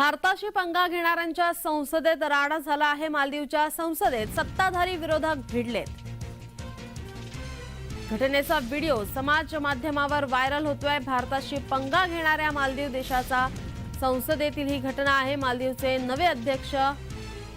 भारताशी पंगा घेणाऱ्यांच्या संसदेत राडा झाला आहे. मालदीवच्या संसदेत सत्ताधारी विरोधक भिडलेत. घटनेचा व्हिडिओ समाज माध्यमावर व्हायरल होतोय. भारताशी पंगा घेणाऱ्या मालदीव देशाचा संसदेतील ही घटना आहे. मालदीवचे नवे अध्यक्ष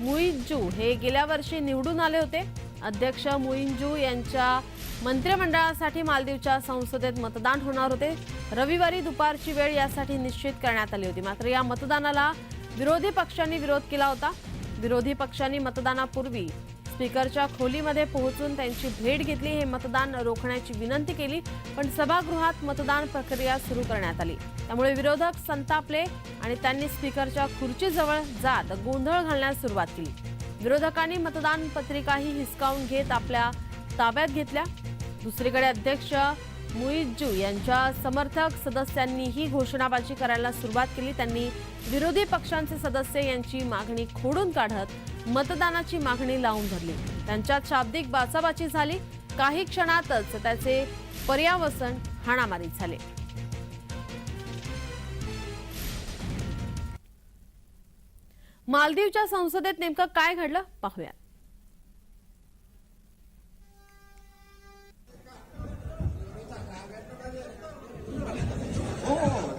मुईजू हे गेल्या वर्षी निवडून आले होते. अध्यक्ष मुईंजू यांच्या मंत्रिमंडळासाठी मालदीवच्या संसदेत मतदान होणार होते. रविवारी दुपारची वेळ यासाठी निश्चित करण्यात आली होती. मात्र या मतदानाला विरोधी पक्षांनी विरोध केला होता. विरोधी पक्षांनी मतदानापूर्वी स्पीकरच्या खोलीमध्ये पोहोचून त्यांची भेट घेतली. हे मतदान रोखण्याची विनंती केली पण सभागृहात मतदान प्रक्रिया सुरू करण्यात आली. त्यामुळे विरोधक संतापले आणि त्यांनी स्पीकरच्या खुर्चीजवळ जात गोंधळ घालण्यास सुरुवात केली. विरोधकांनी मतदान पत्रिकाही हिसकावून घेत आपल्या ताब्यात घेतल्या. दुसरीकडे अध्यक्ष मुईजू यांच्या समर्थक सदस्यांनी ही घोषणाबाजी करायला सुरुवात केली. त्यांनी विरोधी पक्षांचे सदस्य यांची मागणी खोडून काढत मतदानाची मागणी लावून धरली. त्यांच्यात शाब्दिक बाचाबाची झाली. काही क्षणातच त्याचे पर्यावसन हाणामारीत झाले. मालदीवच्या संसदेत नेमकं काय घडलं? पाहूया हो, हो, हो.